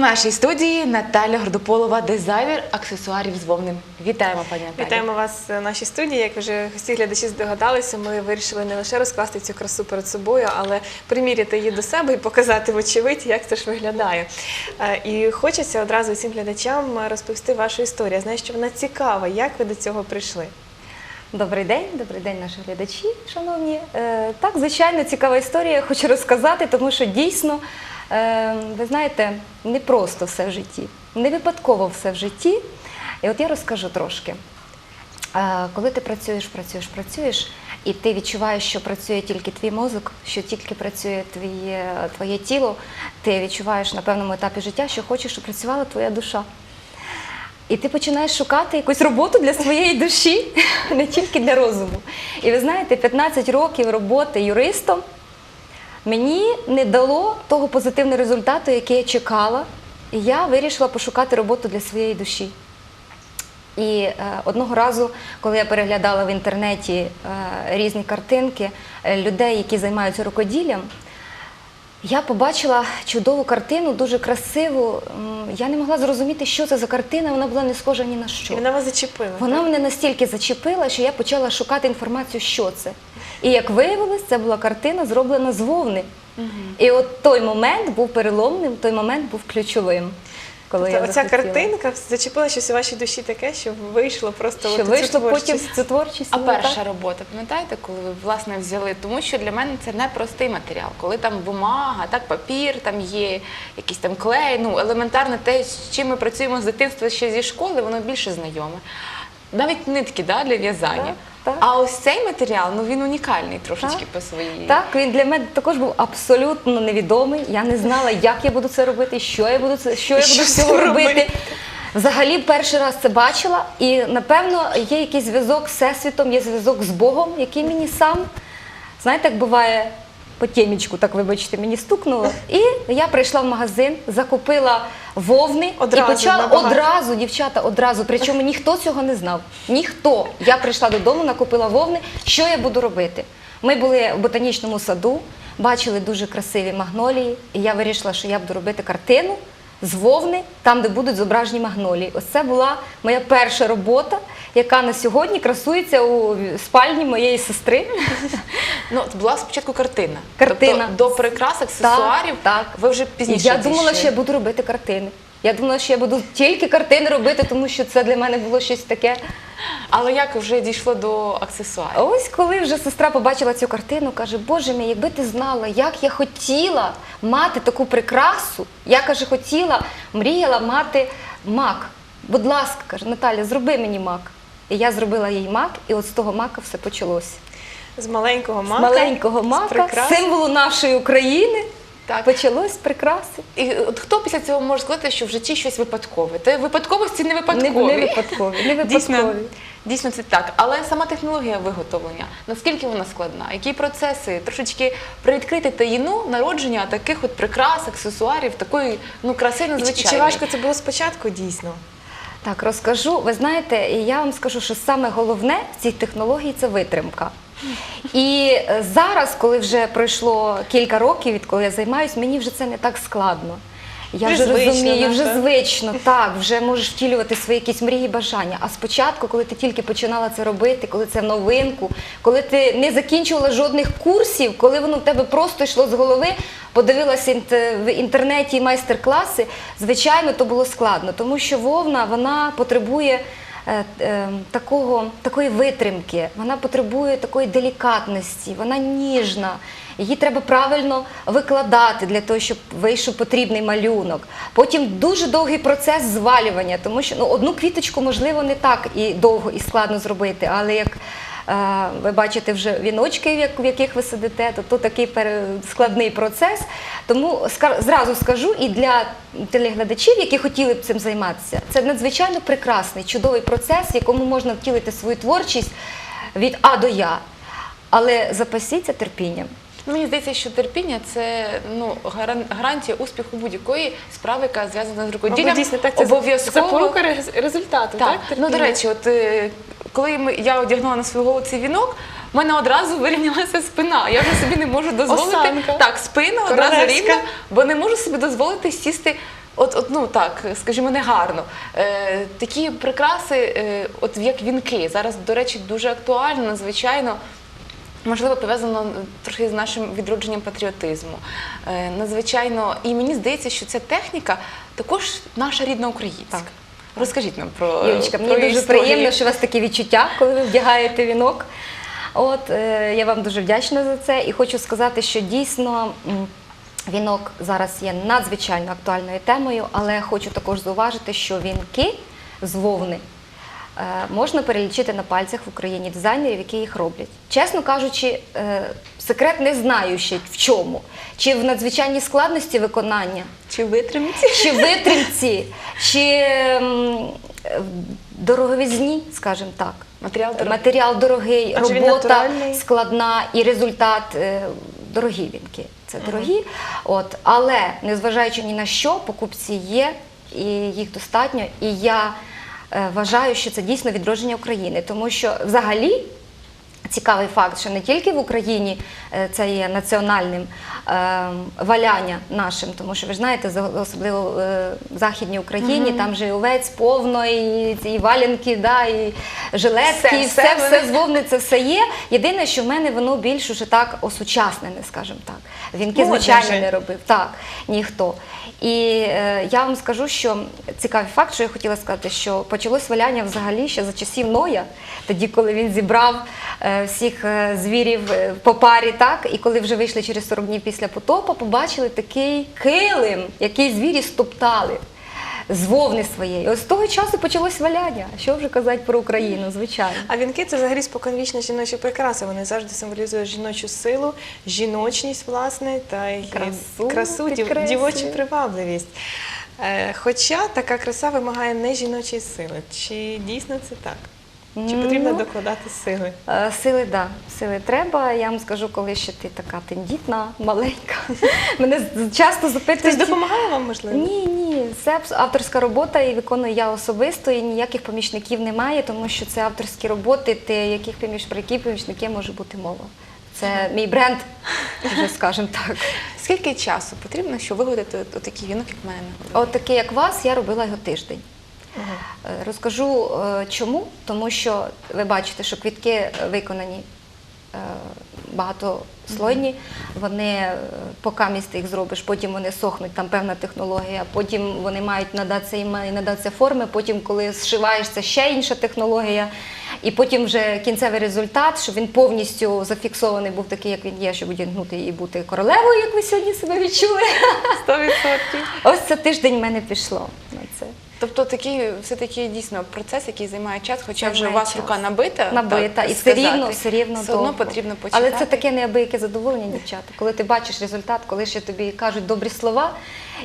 нашій студії Наталя Гордополова, дизайнер аксесуарів з вовни. Вітаємо, пані Наталі. Вітаємо вас в нашій студії. Як вже всі глядачі здогадалися, ми вирішили не лише розкласти цю красу перед собою, але приміряти її до себе і показати вочевидь, як це ж виглядає. Е, І хочеться одразу всім глядачам розповісти вашу історію. Я знаю, що вона цікава. Як ви до цього прийшли? Добрий день, добрий день, наші глядачі, шановні. Е, так, звичайно, цікава історія. Я хочу розказати, тому що дійсно, ви знаєте, не просто все в житті, не випадково все в житті. І от я розкажу трошки. Е, коли ти працюєш, працюєш, працюєш, і ти відчуваєш, що працює тільки твій мозок, що тільки працює твоє, твоє тіло, ти відчуваєш на певному етапі життя, що хочеш, щоб працювала твоя душа. І ти починаєш шукати якусь роботу для своєї душі, не тільки для розуму. І ви знаєте, 15 років роботи юристом мені не дало того позитивного результату, який я чекала. І я вирішила пошукати роботу для своєї душі. І е, одного разу, коли я переглядала в інтернеті е, різні картинки е, людей, які займаються рукоділлям, я побачила чудову картину, дуже красиву. Я не могла зрозуміти, що це за картина, вона була не схожа ні на І що. вона вас зачепила. Вона так? мене настільки зачепила, що я почала шукати інформацію, що це. І як виявилось, це була картина, зроблена з вовни. І от той момент був переломним, той момент був ключовим. Коли Тобто я оця захотіла. картинка зачепила щось у вашій душі таке, що вийшло просто що от цю потім творчість. цю творчість. А ну, перша так. робота, пам'ятаєте, коли ви власне взяли? Тому що для мене це не простий матеріал. Коли там бумага, так, папір, там є якийсь там клей, ну елементарно те, з чим ми працюємо з дитинства ще зі школи, воно більше знайоме. Навіть нитки да, для в'язання. Так. А ось цей матеріал, ну він унікальний трошечки Так. по своїй. Так, він для мене також був абсолютно невідомий. Я не знала, як я буду це робити, що я буду це, що я Що буду з цього робити. робити? Взагалі, перший раз це бачила, і напевно є якийсь зв'язок з всесвітом, є зв'язок з Богом, який мені сам, знаєте, як буває. По тємічку, так вибачте, мені стукнуло. І я прийшла в магазин, закупила вовни Одразу, і почала набагато. одразу, дівчата, одразу. Причому ніхто цього не знав. Ніхто. Я прийшла додому, накупила вовни. Що я буду робити? Ми були в ботанічному саду, бачили дуже красиві магнолії, і я вирішила, що я буду робити картину з вовни, там, де будуть зображені магнолії. Ось це була моя перша робота, яка на сьогодні красується у спальні моєї сестри. Ну, це була спочатку картина. Картина. Тобто до прикрас, аксесуарів так. ви вже пізніше. я думала, що я буду робити картини. Я думала, що я буду тільки картини робити, тому що це для мене було щось таке. Але як вже дійшло до аксесуарів? А ось коли вже сестра побачила цю картину, каже: Боже мій, якби ти знала, як я хотіла мати таку прикрасу, я каже, хотіла, мріяла мати мак. Будь ласка, каже, Наталя, зроби мені мак. І я зробила їй мак, і от з того мака все почалося. З маленького З маленького мака, прикрас. символу нашої України, Так. почалось прикраси. І от хто після цього може сказати, що в житті щось випадкове? Та випадковості не Не, випадкові. не випадкові, не випадкові. Дійсно, дійсно це так. Але сама технологія виготовлення, наскільки вона складна? Які процеси? Трошечки привідкрити таїну народження таких от прикрас, аксесуарів, такої ну краси І чи- Чи важко це було спочатку дійсно? Так, розкажу. Ви знаєте, і я вам скажу, що саме головне в цій технології це витримка. І е, зараз, коли вже пройшло кілька років, відколи я займаюся, мені вже це не так складно. Я Вже вже звично, розумію, вже так? звично, так, вже можеш втілювати свої якісь мрії, бажання. А спочатку, коли ти тільки починала це робити, коли це новинку, коли ти не закінчувала жодних курсів, коли воно в тебе просто йшло з голови, подивилася в інтернеті майстер-класи, звичайно, то було складно, тому що вовна вона потребує. е, е, Такого, такої витримки, вона потребує такої делікатності, вона ніжна, її треба правильно викладати для того, щоб вийшов потрібний малюнок. Потім дуже довгий процес звалювання, тому що ну, одну квіточку можливо не так і довго і складно зробити, але як ви бачите вже віночки, в яких ви сидите, то, то такий складний процес. Тому зразу скажу і для телеглядачів, які хотіли б цим займатися, це надзвичайно прекрасний, чудовий процес, в якому можна втілити свою творчість від А до Я. Але запасіться терпінням. Ну, Мені здається, що терпіння це ну гарантія успіху будь-якої справи, яка зв'язана з рукоділлям. Дійсно так це обов'язково запорука результату, так? Так, ну до речі, от е, коли я одягнула на свою голову цей вінок, в мене одразу вирівнялася спина. Я вже собі не можу дозволити Осанка. так, спина одразу Королевська. рівна, бо не можу собі дозволити сісти от, от ну так, скажімо, негарно. Е, такі прикраси, е, от як вінки, зараз, до речі, дуже актуально, надзвичайно. Можливо, пов'язано трохи з нашим відродженням патріотизму. Е, надзвичайно, і мені здається, що ця техніка також наша рідна українська. Так. Розкажіть нам про Юлічка, про мені дуже історію. приємно, що у вас такі відчуття, коли ви вдягаєте вінок. От е, я вам дуже вдячна за це і хочу сказати, що дійсно. Вінок зараз є надзвичайно актуальною темою, але хочу також зауважити, що вінки з вовни е, можна перелічити на пальцях в Україні дизайнерів, які їх роблять. Чесно кажучи, е, секрет не знаю ще в чому. Чи в надзвичайній складності виконання, Чи витримці? чи витримці, чи ем, е, дороговізні, скажімо так. Матеріал дорогий. Матеріал дорогий, робота складна і результат е, дорогі вінки. Це дорогі. От, але незважаючи ні на що, покупці є, і їх достатньо. І я е, вважаю, що це дійсно відродження України, тому що взагалі. Цікавий факт, що не тільки в Україні е, це є національним е, валяння нашим, тому що ви ж знаєте, особливо е, в Західній Україні, там же і овець повно, і, і валянки, да, і жилетки, Все, і все все, все з вовни це все є. Єдине, що в мене воно більш уже так осучаснене, скажімо так. Вінки, звичайно, не робив. Так, ніхто. І е, я вам скажу, що цікавий факт, що я хотіла сказати, що почалось валяння взагалі ще за часів Ноя, тоді, коли він зібрав е, всіх е, звірів е, по парі, так, і коли вже вийшли через 40 днів після потопу, побачили такий килим, який звірі стоптали. З вовни своєї. Ось з того часу почалось валяння. Що вже казати про Україну, звичайно. А вінки це взагалі споконвічна жіноча прикраса. Вони завжди символізують жіночу силу, жіночність, власне, та й Красу красу дів- дівочу привабливість. Е, Хоча така краса вимагає не жіночої сили. Чи дійсно це так? Чи потрібно Ну, докладати сили? Е, Сили, да, сили треба. Я вам скажу, коли ще ти така тендітна, маленька. Мене часто Хтось запитують. допомагає вам, можливо? Ні, ні, це авторська робота і виконую я особисто, і ніяких помічників немає, тому що це авторські роботи, ти яких поміж про які помічники може бути мова. Це мій бренд, вже скажімо так. Скільки часу потрібно, щоб виготовити от такий вінок, як в мене? От як вас, я робила його тиждень. Е, Розкажу е, чому, тому що ви бачите, що квітки виконані е, багатослойні, вони поки місце їх зробиш, потім вони сохнуть, там певна технологія, потім вони мають надатися надатися форми, потім, коли зшиваєш, це ще інша технологія. І потім вже кінцевий результат, щоб він повністю зафіксований був такий, як він є, щоб одягнути і бути королевою, як ви сьогодні себе відчули. 100%. Ось це тиждень в мене пішло на це. Тобто такий все-таки дійсно процес, який займає час, хоча Займає вже у вас час. рука набита. Набита, так і все рівно, все рівно все одно потрібно почекати. Але це таке неабияке задоволення, дівчата. Коли ти бачиш результат, коли ще тобі кажуть добрі слова,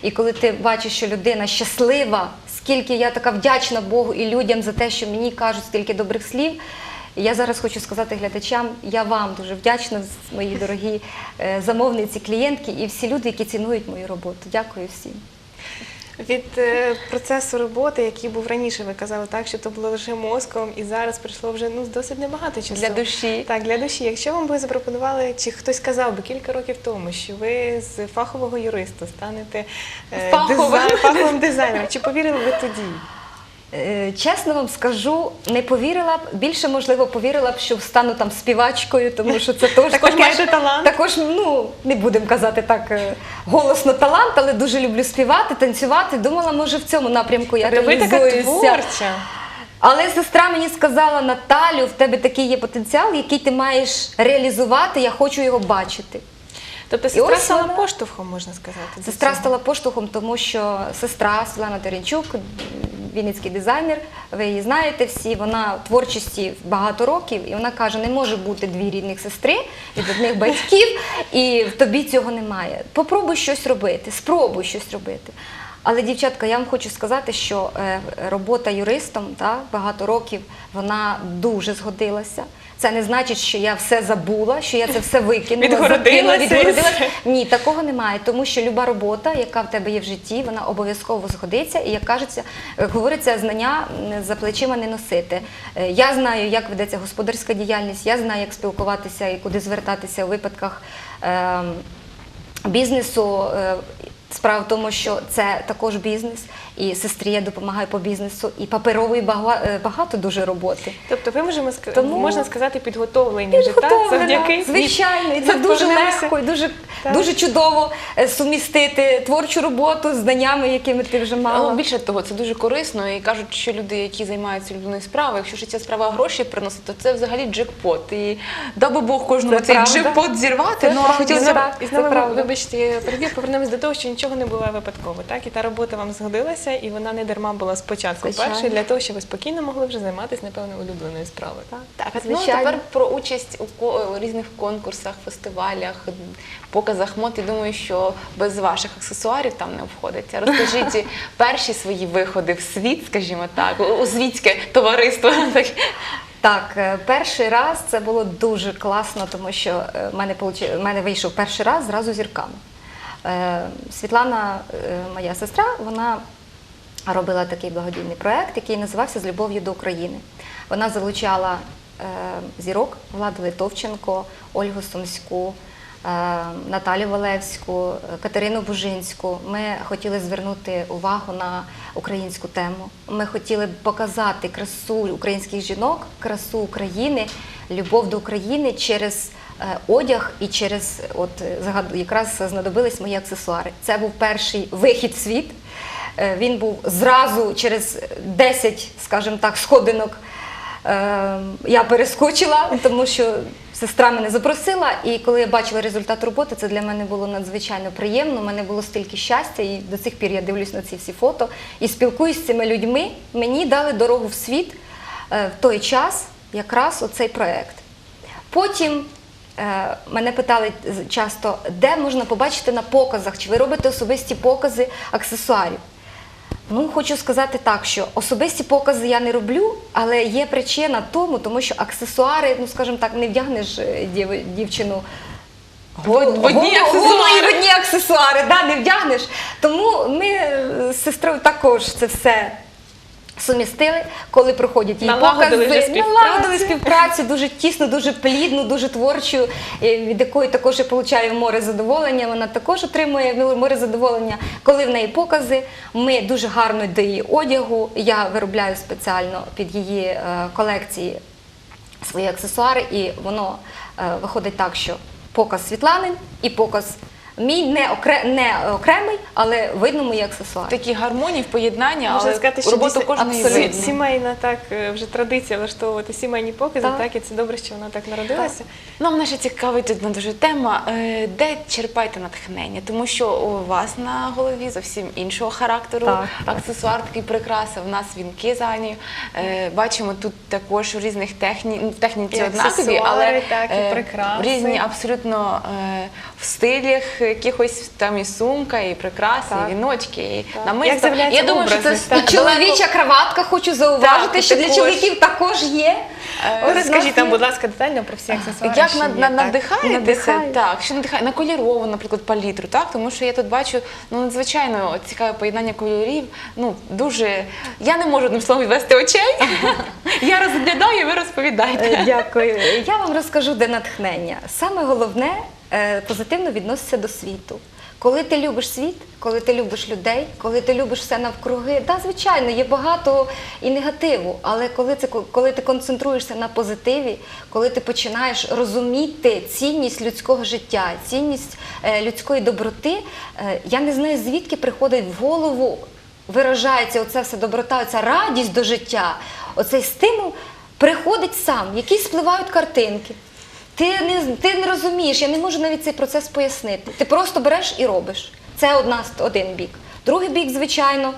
і коли ти бачиш, що людина щаслива, скільки я така вдячна Богу і людям за те, що мені кажуть стільки добрих слів. Я зараз хочу сказати глядачам, я вам дуже вдячна, мої дорогі е, замовниці, клієнтки і всі люди, які цінують мою роботу. Дякую всім. Від е, процесу роботи, який був раніше, ви казали так, що то було лише мозком, і зараз прийшло вже ну досить небагато часу. Для душі. Так, для душі. Якщо вам би запропонували, чи хтось казав би кілька років тому, що ви з фахового юриста станете е, Фаховим. дизайн- фаховим дизайнером, чи повірили ви тоді? Е, Чесно вам скажу, не повірила б. Більше можливо повірила б, що стану там співачкою, тому що це теж Також маєте талант? Також ну не будемо казати так е, голосно талант, але дуже люблю співати, танцювати. Думала, може в цьому напрямку я реалізуюся. Але сестра мені сказала, Наталю, в тебе такий є потенціал, який ти маєш реалізувати. Я хочу його бачити. Тобто сестра стала вона. поштовхом, можна сказати. Сестра стала поштовхом, тому що сестра Світлана Теренчук, вінницький дизайнер, ви її знаєте всі, вона в творчості багато років, і вона каже, не може бути дві рідних сестри від одних батьків, і в тобі цього немає. Попробуй щось робити, спробуй щось робити. Але, дівчатка, я вам хочу сказати, що е, робота юристом та, багато років вона дуже згодилася. Це не значить, що я все забула, що я це все викинула, Відгородилася відгородилася. Ні, такого немає, тому що люба робота, яка в тебе є в житті, вона обов'язково згодиться. І як кажеться, е, говориться, знання за плечима не носити. Е, Я знаю, як ведеться господарська діяльність, я знаю, як спілкуватися і куди звертатися у випадках. ем, Бізнесу, Справа в тому, що це також бізнес, і сестрі я допомагаю по бізнесу, і паперової бага- е, багато дуже роботи. Тобто ви можемо Тому- можна сказати підготовлені вже так, завдяки звичайно, і це дуже легко і дуже, Так. дуже чудово е, сумістити творчу роботу з знаннями, якими ти вже мала. Ну, більше того, це дуже корисно. І кажуть, що люди, які займаються улюбленою справою, якщо ж ця справа гроші приносить, то це взагалі джекпот. І дав би Бог кожному Це цей правда. джекпот зірвати. Ну, а хотілося І знову, вибачте, переб'ю, повернемось до того, що нічого не буває випадково, так? І та робота вам згодилася, і вона не дарма була спочатку Звичайно. першою, для того, щоб ви спокійно могли вже займатися, напевно, улюбленою справою. Так? Так, ну тепер про участь у у різних конкурсах, фестивалях, показах мод. Я думаю, що без ваших аксесуарів там не обходиться. Розкажіть перші свої виходи в світ, скажімо так, у- світське товариство. Так. Е, перший раз це було дуже класно, тому що е, в мене, в мене вийшов перший раз зразу зірками. Е, Світлана, моя сестра, вона робила такий благодійний проєкт, який називався З любов'ю до України. Вона залучала е, зірок Владу Литовченко, Ольгу Сумську, е, Наталю Валевську, Катерину Бужинську. Ми хотіли звернути увагу на українську тему. Ми хотіли показати красу українських жінок, красу України, любов до України через е, одяг і через от якраз знадобились мої аксесуари. Це був перший вихід в світ. Е, Він був зразу через 10, скажімо так, сходинок. е, Я перескочила, тому що сестра мене запросила, і коли я бачила результат роботи, це для мене було надзвичайно приємно. У мене було стільки щастя, і до цих пір я дивлюсь на ці всі фото і спілкуюсь з цими людьми. Мені дали дорогу в світ е, в той час, якраз оцей проект. Потім мене питали часто, де можна побачити на показах, чи ви робите особисті покази аксесуарів. Ну, хочу сказати так, що особисті покази я не роблю, але є причина тому, тому що аксесуари, ну скажімо так, не вдягнеш е, дів- дівчину. В одні голу і аксесуари. в одні аксесуари, да, не вдягнеш. Тому ми з сестрою також це все сумістили, коли проходять її Налагодили покази. співпрацю. Налагодили співпрацю дуже тісно, дуже плідну, дуже творчу, е, від якої також я получаю море задоволення. Вона також отримує море задоволення. Коли в неї покази, ми дуже гарно до її одягу. Я виробляю спеціально під її е, колекції свої аксесуари, і воно е, виходить так, що показ Світланин і показ мій не, окре, не окремий, але видно мої аксесуари. Такі гармонії в поєднанні, Можна але сказати, що роботу дійсно кожної абсолютно сімейна так е, вже традиція влаштовувати сімейні покази, так. Так. і це добре, що вона так народилася. Нам мене ще цікавить одна дуже тема, е, де черпаєте натхнення, тому що у вас на голові зовсім іншого характеру Так, так. аксесуар такий прикраси. В нас вінки зайні. Е, Бачимо тут також у різних техні... ну, в техніці І однакові, аксесуари, але так, і е, прикраси. різні абсолютно е, в стилях якихось там і сумка, і прикраси, Так. і віночки, і Так. Намисто. Я думаю, що це так. Чоловіча краватка, хочу зауважити, Так, що для чоловіків також є. Е, Ось розкажіть нам, будь ласка, детально про всі аксесуари. Як на, є, так. надихаєтеся? Так, що надихає на кольорову, наприклад, палітру, так? Тому що я тут бачу ну, надзвичайно цікаве поєднання кольорів. Ну, дуже. Я не можу одним словом відвести очей. Я розглядаю, ви розповідаєте. Е, Дякую. Я вам розкажу, де натхнення. Саме головне е, позитивно відноситься до світу. Коли ти любиш світ, коли ти любиш людей, коли ти любиш все навкруги, да, звичайно, є багато і негативу, але коли це коли ти концентруєшся на позитиві, коли ти починаєш розуміти цінність людського життя, цінність е, людської доброти, е, я не знаю звідки приходить в голову виражається оця вся доброта, оця радість до життя, оцей стимул приходить сам, якісь спливають картинки. Ти не, ти не розумієш, я не можу навіть цей процес пояснити. Ти просто береш і робиш. Це одна, один бік. Другий бік, звичайно,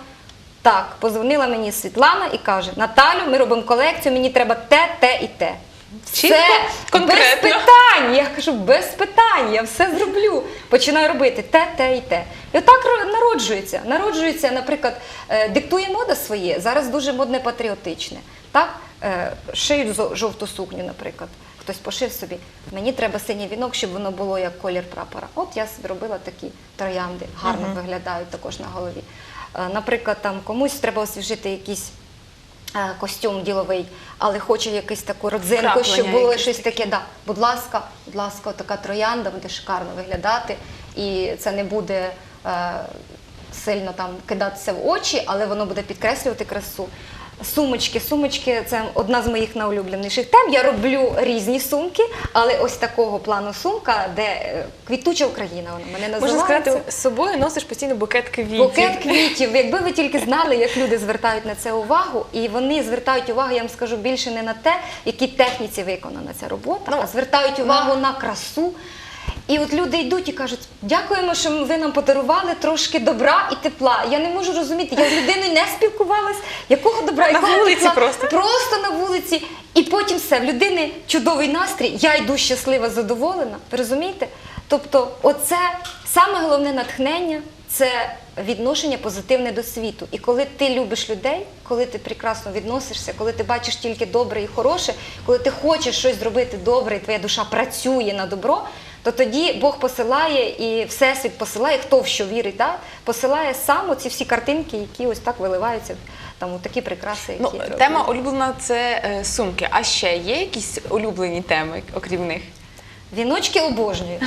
так, позвонила мені Світлана і каже: Наталю, ми робимо колекцію, мені треба те, те і те. Чітко, конкретно. без питань. Я кажу, без питань, я все зроблю. Починаю робити те, те і те. І отак народжується. Народжується, наприклад, е, диктує мода своє. Зараз дуже модне патріотичне. Так? Е, Шиють жовту сукню, наприклад. Хтось пошив собі. Мені треба синій вінок, щоб воно було як колір прапора. От я собі робила такі троянди, гарно виглядають також на голові. Е, Наприклад, там комусь треба освіжити якийсь е, костюм діловий, але хоче якусь таку родзинку, Вкраплення щоб було щось таке. Да. Будь ласка, будь ласка, така троянда буде шикарно виглядати, і це не буде е, сильно там кидатися в очі, але воно буде підкреслювати красу. Сумочки, сумочки це одна з моїх найулюбленіших тем. Я роблю різні сумки, але ось такого плану сумка, де е, квітуча Україна, вона мене Можна називається. сказати, з собою носиш постійно букет квітів. Букет квітів. Якби ви тільки знали, як люди звертають на це увагу, і вони звертають увагу, я вам скажу більше не на те, в якій техніці виконана ця робота, Ну, а звертають увагу на красу. І от люди йдуть і кажуть, дякуємо, що ви нам подарували трошки добра і тепла. Я не можу розуміти, я з людиною не спілкувалась, якого добра, На якого вулиці тепла. просто. Просто на вулиці. І потім все, в людини чудовий настрій, я йду щаслива, задоволена. Ви розумієте? Тобто, оце саме головне натхнення це відношення позитивне до світу. І коли ти любиш людей, коли ти прекрасно відносишся, коли ти бачиш тільки добре і хороше, коли ти хочеш щось зробити добре, і твоя душа працює на добро. То тоді Бог посилає і Всесвіт посилає, хто в що вірить, да? посилає сам оці всі картинки, які ось так виливаються там у такі прикраси, які Ну, тема улюблена це е, сумки. А ще є якісь улюблені теми, окрім них? Віночки обожнюю.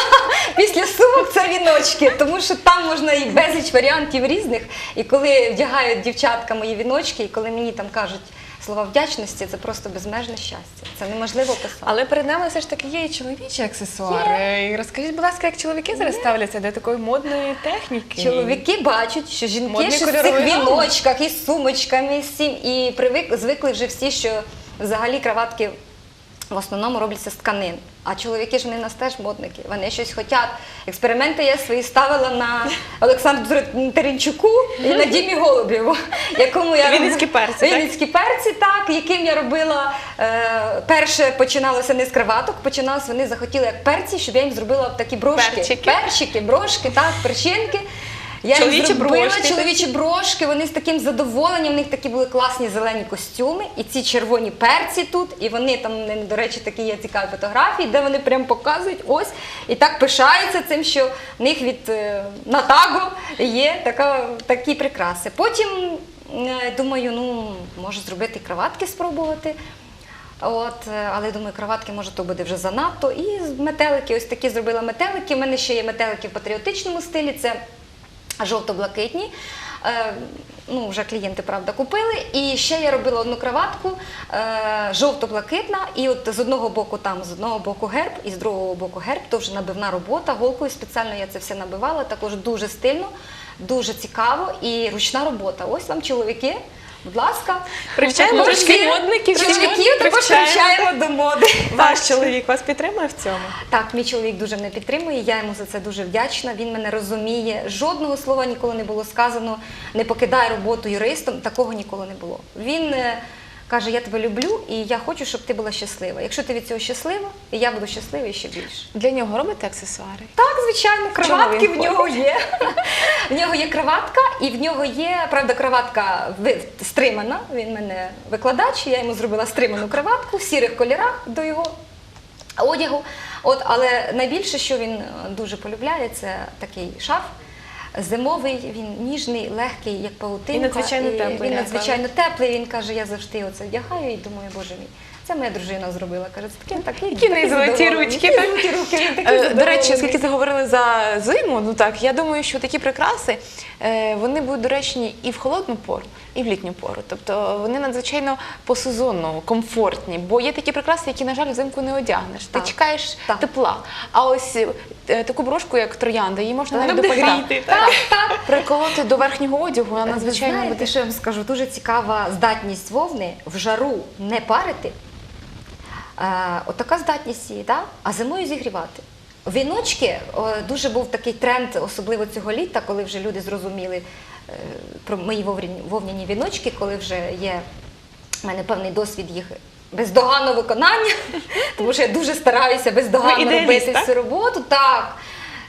Після сумок це віночки, тому що там можна і безліч варіантів різних. І коли вдягають дівчатка мої віночки, і коли мені там кажуть слова вдячності, це просто безмежне щастя. Це неможливо описати. Але перед нами все ж таки є і чоловічі аксесуари. І розкажіть, будь ласка, як чоловіки зараз ставляться до такої модної техніки? Чоловіки бачать, що жінки Модний ще в цих кольоровий віночках і сумочками, і всім, і привик, звикли вже всі, що взагалі краватки в основному робляться з тканин. А чоловіки ж вони нас теж модники, вони щось хочуть. Експерименти я свої ставила на Олександру Теренчуку і на Дімі Голубєву, якому я Вінницькі перці, так? Вінницькі перці, так, яким я робила. Е, перше починалося не з краваток, починалося, вони захотіли як перці, щоб я їм зробила такі брошки. Перчики. Перчики, брошки, так, перчинки. Я Чоловічі зробила брошки. чоловічі брошки, вони з таким задоволенням, в них такі були класні зелені костюми, і ці червоні перці тут, і вони там, до речі, такі є цікаві фотографії, де вони прям показують ось, і так пишаються цим, що в них від е, Натаго є така, такі прикраси. Потім е, думаю, ну, може зробити і краватки спробувати. От, е, але думаю, краватки може то буде вже занадто. І метелики, ось такі зробила метелики. У мене ще є метелики в патріотичному стилі. Це жовто-блакитні. Е, ну, вже клієнти, правда, купили. І ще я робила одну краватку е, жовто-блакитна. І от з одного боку там, з одного боку герб, і з другого боку герб, то вже набивна робота. Голкою спеціально я це все набивала, також дуже стильно, дуже цікаво і ручна робота. Ось вам чоловіки. Будь ласка, Привчаємо трошки модників, Чоловіків також привчаємо. привчаємо до моди. Ваш чоловік вас підтримує в цьому? Так, мій чоловік дуже мене підтримує. Я йому за це дуже вдячна. Він мене розуміє. Жодного слова ніколи не було сказано. Не покидай роботу юристом. Такого ніколи не було. Він е, каже: Я тебе люблю і я хочу, щоб ти була щаслива. Якщо ти від цього щаслива, і я буду щаслива і ще більше. Для нього робите аксесуари? Так, звичайно, краватки він в нього є. В нього є краватка, і в нього є, правда, краватка ви- стримана. Він мене викладач, я йому зробила стриману краватку в сірих кольорах до його одягу. От, але найбільше, що він е, дуже полюбляє, це такий шарф. Зимовий, він ніжний, легкий, як паутинка. І надзвичайно І теплий, Він надзвичайно теплий. Він каже, я завжди оце вдягаю і думаю, боже мій. Це моя дружина зробила. Каже, це такі, такі, Які в золоті ручки, такі руки, він такий Е, До речі, оскільки заговорили за зиму, ну так я думаю, що такі прикраси е, вони будуть доречні і в холодну пору, і в літню пору. Тобто вони надзвичайно посезонно комфортні, бо є такі прикраси, які, на жаль, взимку не одягнеш. Ти чекаєш тепла. А ось е, таку брошку, як троянда, її можна навіть до буде пальта гріти, так, так, приколоти до верхнього одягу. Вона Ви надзвичайно знаєте, що я вам скажу? Дуже цікава здатність вовни в жару не парити. Е, отака здатність її, а зимою зігрівати. Віночки дуже був такий тренд, особливо цього літа, коли вже люди зрозуміли е, про мої вовняні віночки, коли вже є в мене певний досвід їх бездоганного виконання, тому що я дуже стараюся бездоганно робити всю цю роботу. Так.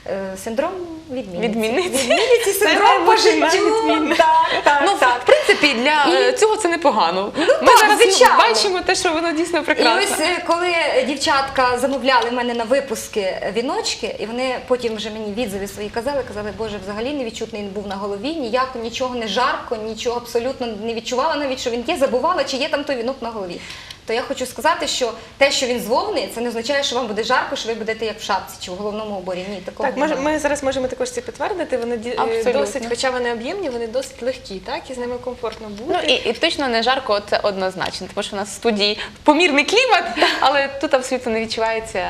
Е, Синдром відмінниці. Відмінниці. Відмінниці, синдром по життю. Так, так, Ну, так. в принципі, для І- цього це непогано. Ми так, зараз звичайно. бачимо те, що воно дійсно І ось е, коли дівчатка замовляли мене на випуски віночки, і вони потім вже мені відзиви свої казали, казали, боже, взагалі не відчутний він був на голові, ніяко нічого не жарко, нічого абсолютно не відчувала навіть, що він є, забувала, чи є там той вінок на голові. То я хочу сказати, що те, що він з вовни, це не означає, що вам буде жарко, що ви будете як в шапці чи в головному уборі. Ні, такого Так, немає. ми зараз можемо також це підтвердити. Вони ді- Абсолютно. досить, хоча вони об'ємні, вони досить легкі, так і з ними комфортно бути. Ну і, і точно не жарко, це однозначно, тому що у нас в студії помірний клімат, але тут абсолютно не відчувається.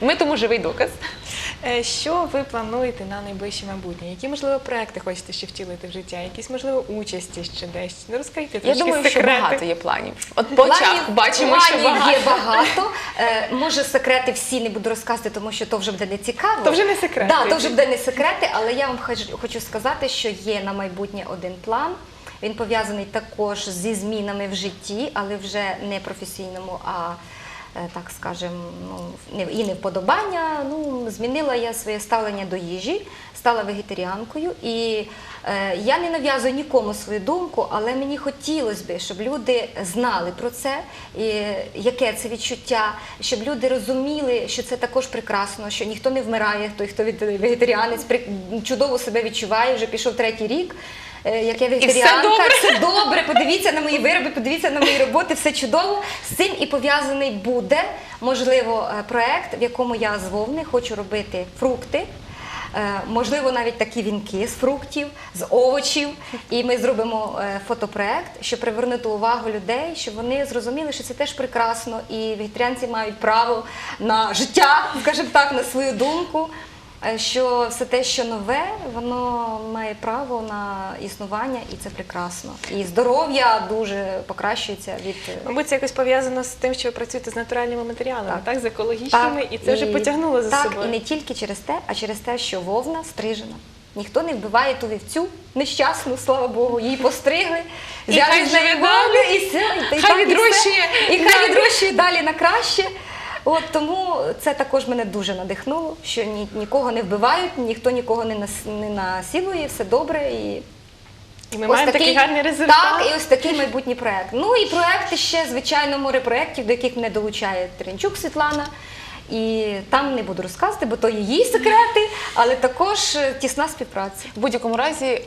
Ми тому живий доказ. Е, Що ви плануєте на найближче майбутнє? Які можливо проекти хочете ще втілити в життя? Якісь можливо участі ще десь? Ну розкажіть Я трошки думаю, що багато є планів. От по очах Планів- бачимо, що багато. є багато. Е, може, секрети всі не буду розказувати, тому що то вже буде не цікаво. То вже не секрети. Да, то вже буде не секрети, але я вам хочу, сказати, що є на майбутнє один план. Він пов'язаний також зі змінами в житті, але вже не професійному, а так скажем, ну і не вподобання. Ну змінила я своє ставлення до їжі, стала вегетаріанкою, і е, я не нав'язую нікому свою думку, але мені хотілося б, щоб люди знали про це, і яке це відчуття, щоб люди розуміли, що це також прекрасно, що ніхто не вмирає, той, хто від вегетаріанець чудово себе відчуває, вже пішов третій рік. Е, Як я вегетаріанка, добре. все добре. Подивіться на мої вироби, подивіться на мої роботи, все чудово. З цим і пов'язаний буде можливо е, проект, в якому я з вовни хочу робити фрукти. Е, Можливо, навіть такі вінки з фруктів, з овочів. І ми зробимо фотопроект, щоб привернути увагу людей, щоб вони зрозуміли, що це теж прекрасно, і вегетаріанці мають право на життя, скажімо так, на свою думку. Е, Що все те, що нове, воно має право на існування, і це прекрасно. І здоров'я дуже покращується від е, Мабуть, це якось пов'язано з тим, що ви працюєте з натуральними матеріалами, так, Так. з екологічними, і це вже потягнуло за так, собою. і не тільки через те, а через те, що вовна стрижена. Ніхто не вбиває ту вівцю нещасну, слава Богу, її постригли, взяли з неї воду, і все, і, і так, і і хай відрощує далі на краще. От тому це також мене дуже надихнуло, що ні, нікого не вбивають, ніхто нікого не нас не насилує, все добре і І ми маємо такий гарний результат. так, і ось такий майбутній проект. Ну і проекти ще, звичайно, море проєктів, до яких мене долучає Тренчук Світлана. І там не буду розказувати, бо то її секрети, але також е, тісна співпраця. В будь-якому разі е,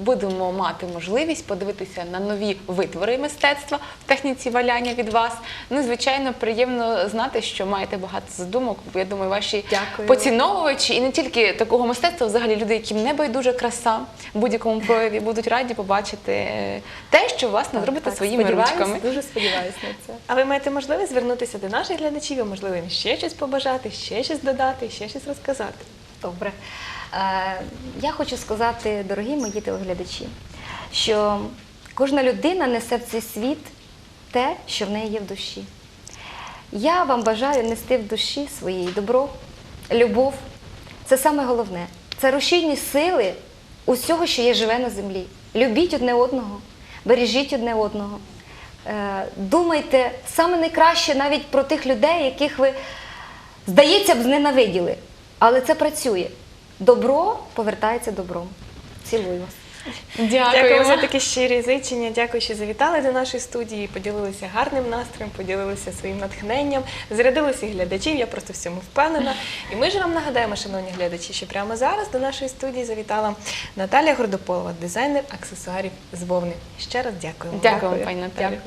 будемо мати можливість подивитися на нові витвори мистецтва в техніці валяння від вас. Ну, звичайно, приємно знати, що маєте багато задумок. Я думаю, ваші Дякую. поціновувачі і не тільки такого мистецтва, взагалі люди, яким не байдуже краса в будь-якому прояві, будуть раді побачити е, те, що власне зробите Так, своїми ручками. Дуже сподіваюся на це. А ви маєте можливість звернутися до наших глядачів, і, можливо, їм ще щось побажати, ще щось додати, ще щось розказати. Добре. Е, я хочу сказати, дорогі мої телеглядачі, що кожна людина несе в цей світ те, що в неї є в душі. Я вам бажаю нести в душі своїй добро, любов. Це саме головне. Це рушійні сили усього, що є живе на землі. Любіть одне одного, бережіть одне одного. Е, Думайте саме найкраще навіть про тих людей, яких ви, здається б, зненавиділи. Але це працює. Добро повертається добром. Цілую вас. Дякую. Дякую за такі щирі зичення. Дякую, що завітали до нашої студії, поділилися гарним настроєм, поділилися своїм натхненням, зарядилися глядачів. Я просто в цьому впевнена. І ми ж вам нагадаємо, шановні глядачі, що прямо зараз до нашої студії завітала Наталія Гордополова, дизайнер аксесуарів з вовни. Ще раз дякуємо. Дякую, Дякую. пані Наталі. Дякую.